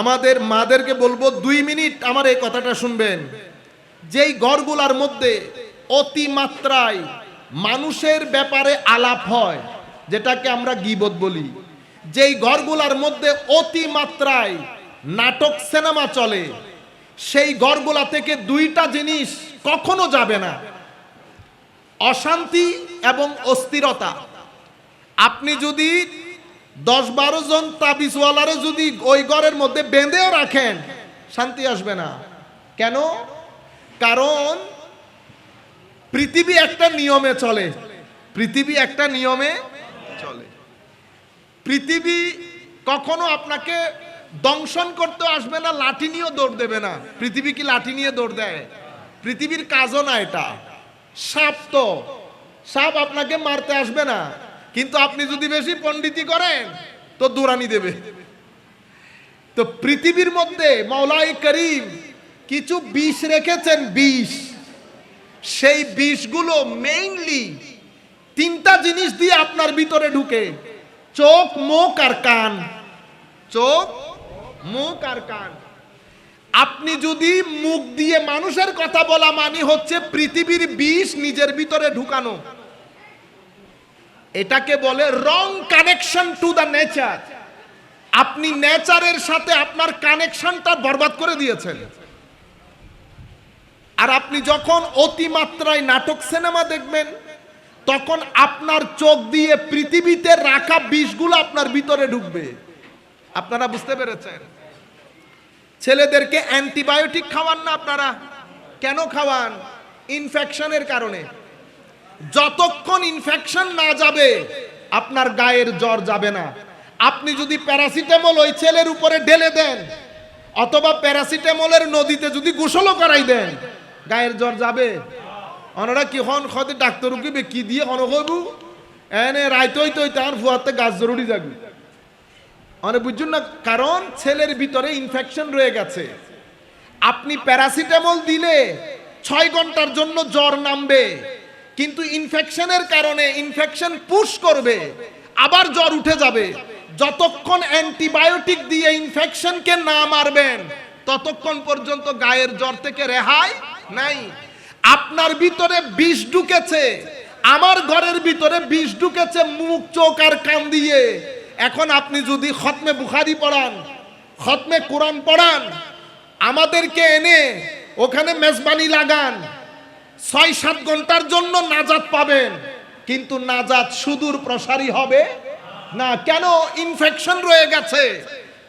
আমাদের মাদেরকে বলব দুই মিনিট আমার এই কথাটা শুনবেন। যেই ঘরগুলার মধ্যে অতিমাত্রায় মানুষের ব্যাপারে আলাপ হয়, যেটাকে আমরা গিবত বলি, যেই ঘরগুলার মধ্যে অতিমাত্রায় নাটক সিনেমা চলে, সেই ঘরগুলা থেকে দুইটা জিনিস কখনো যাবে না। অশান্তি এবং অস্থিরতা। আপনি যদি দশ বারো জন তাবিজওয়ালারে যদি ওই ঘরের মধ্যে বেঁধেও রাখেন, শান্তি আসবে না। কেন? কারণ পৃথিবী একটা নিয়মে চলে। পৃথিবী একটা নিয়মে চলে। পৃথিবী কখনো আপনাকে দংশন করতে আসবে না, লাঠি নিয়েও দৌড় দেবে না। পৃথিবী কি লাঠি নিয়ে দৌড় দেয়? পৃথিবীর কাজও না এটা। সাপ তো। সাপ আপনাকে মারতে আসবে না। কিন্তু আপনি যদি বেশি পণ্ডিতি করেন, তো দুরানি দেবে। তো পৃথিবীর মধ্যে মৌলাই করিম কিছু বিষ রেখেছেন, বিষ। সেই বিষগুলো মেইনলি তিনটা জিনিস দিয়ে আপনার ভিতরে ঢুকে। চোখ, মুখ আর কান। চোখ, মুখ আর কান। আপনি যদি মুখ দিয়ে মানুষের কথা বলা মানি হচ্ছে পৃথিবীর বিষ নিজের ভিতরে ঢুকানো। এটাকে বলে wrong connection to the nature আপনি নেচারের সাথে আপনার কানেকশনটা বরবাদ করে দিয়েছেন। আর আপনি যখন অতিমাত্রায় নাটক সিনেমা দেখবেন, তখন আপনার চোখ দিয়ে পৃথিবীতে রাখা বিষগুলো আপনার ভিতরে ঢুকবে। আপনারা বুঝতে পেরেছেন? ছেলেদেরকে অ্যান্টিবায়োটিক খাওয়ান না আপনারা। কেন খাওয়ান? ইনফেকশনের কারণে। যতক্ষণ ইনফেকশন না যাবে, আপনার গায়ের জ্বর যাবে না। আপনি যদি প্যারাসিটামল ওই ছেলের উপরে ঢেলে দেন, অথবা প্যারাসিটামলের নদীতে যদি গোসলও করাই দেন, গায়ের জ্বর যাবে। ওনারা কি হন খতে ডাক্তার উকিবে কি দিয়ে হন হইবু? এনে রাইতে হইতে তার ফুয়াতে গাছ জরুরি যাবে। মানে বুঝছেন না, কারণ ছেলের ভিতরে ইনফেকশন রয়ে গেছে। আপনি প্যারাসিটামল দিলে ছয় ঘণ্টার জন্য জ্বর নামবে। কিন্তু ইনফেকশনের কারণে ইনফেকশন পুশ করবে, আবার জ্বর উঠে যাবে। যতক্ষণ অ্যান্টিবায়োটিক দিয়ে ইনফেকশনকে না মারবেন, ততক্ষণ পর্যন্ত গায়ের জ্বর থেকে রেহাই নাই। আপনার ভিতরে বিষ ঢুকেছে, আমার ঘরের ভিতরে বিষ ঢুকেছে মুখ, চোখ আর কান দিয়ে। এখন আপনি যদি খতমে বুখারি পড়ান, খতমে কোরআন পড়ান, আমাদেরকে এনে ওখানে মেজবানি লাগান ছয় সাত ঘণ্টার জন্য নাজাত পাবেন। কিন্তু নাজাত সুদূর প্রসারী হবে না। কেন? ইনফেকশন রয়ে গেছে।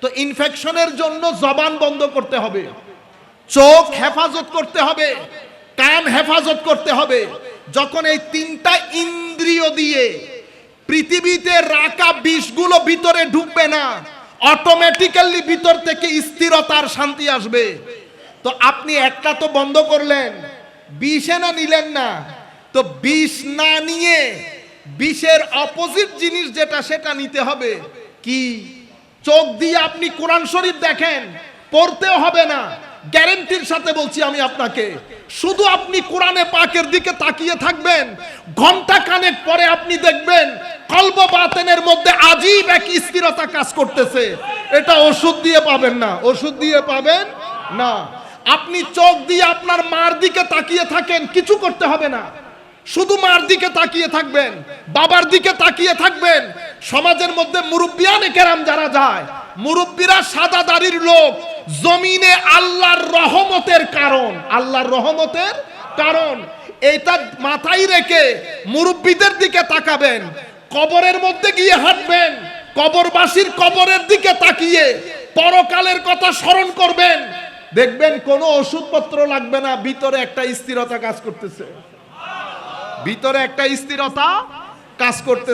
তো ইনফেকশনের জন্য জবান বন্ধ করতে হবে। চোখ হেফাজত করতে হবে। কান হেফাজত করতে হবে। যখন এই তিনটা ইন্দ্রিয় দিয়ে পৃথিবীতে রাখা বিষগুলো ভিতরে ঢুকবে না অটোমেটিক্যালি ভিতর থেকে স্থিরতার শান্তি আসবে। তো আপনি একটা তো বন্ধ করলেন। বিষে না নিলেন না? তো বিষ না নিয়ে বিষের অপোজিট জিনিস যেটা, সেটা নিতে হবে। কি? চোখ দিয়ে আপনি কোরআন শরীফ দেখেন, পড়তেও হবে না। গ্যারেন্টির সাথে বলছি আমি আপনাকে, শুধু আপনি কোরআনে পাকের দিকে তাকিয়ে থাকবেন, ঘণ্টা কানেক পরে আপনি দেখবেন কল্প বাতেনের মধ্যে আজীব এক স্থিরতা কাজ করতেছে। এটা ওষুধ দিয়ে পাবেন না। ওষুধ দিয়ে পাবেন না। আপনি চোখ দিয়ে আপনার মার দিকে তাকিয়ে থাকেন, কিছু করতে হবে না। শুধু মার দিকে তাকিয়ে থাকবেন, বাবার দিকে তাকিয়ে থাকবেন। সমাজের মধ্যে মুরব্বিয়ানে কেরাম যারা যায়, মুরব্বীরা সাদা দাড়ির লোক, জমিনে আল্লাহর রহমতের কারণ। আল্লাহর রহমতের কারণ। এটা মাথায় রেখে মুরব্বীদের দিকে তাকাবেন, কবরের মধ্যে গিয়ে হাঁটবেন, কবরবাসীর কবরের দিকে তাকিয়ে পরকালের কথা স্মরণ করবেন দেখবেন কোনো ওষুধপত্র লাগবে না, ভিতরে একটা স্থিরতা কাজ করতেছে। ভিতরে একটা স্থিরতা কাজ করতেছে।